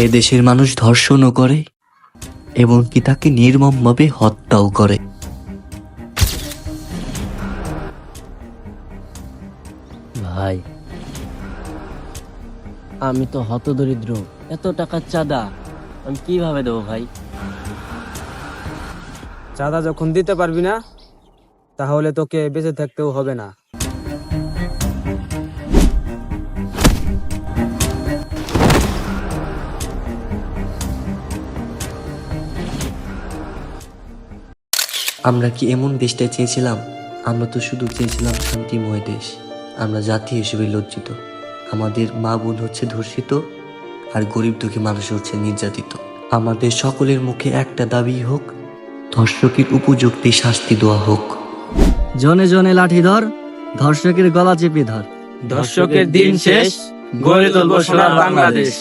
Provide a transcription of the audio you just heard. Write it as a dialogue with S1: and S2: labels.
S1: এ দেশের মানুষ ধর্ষণও করে এবং কি তাকে নির্মমভাবে হত্যাও করে।
S2: ভাই আমি তো হতদরিদ্র এত টাকার চাঁদা আমি কীভাবে দেবো ভাই?
S3: চাঁদা যখন দিতে পারবি না তাহলে তোকে বেঁচে থাকতেও হবে না।
S1: আমরা কি এমন দেশটা চেয়েছিলাম? আমরা তো শুধু চেয়েছিলাম শান্তিময় দেশ। আমরা জাতি হিসেবে লজ্জিত। আমাদের মা বোন হচ্ছে ধর্ষিত আর গরিব দুঃখী মানুষ হচ্ছে নির্যাতিত। আমাদের সকলের মুখে একটা দাবি হোক ধর্ষকের উপযুক্তি শাস্তি দেওয়া হোক।
S4: জনে জনে লাঠি ধর ধর্ষকের গলা চেপে ধর।
S3: ধর্ষকের দিন শেষ গড়ে তুলবো সোনার বাংলাদেশ।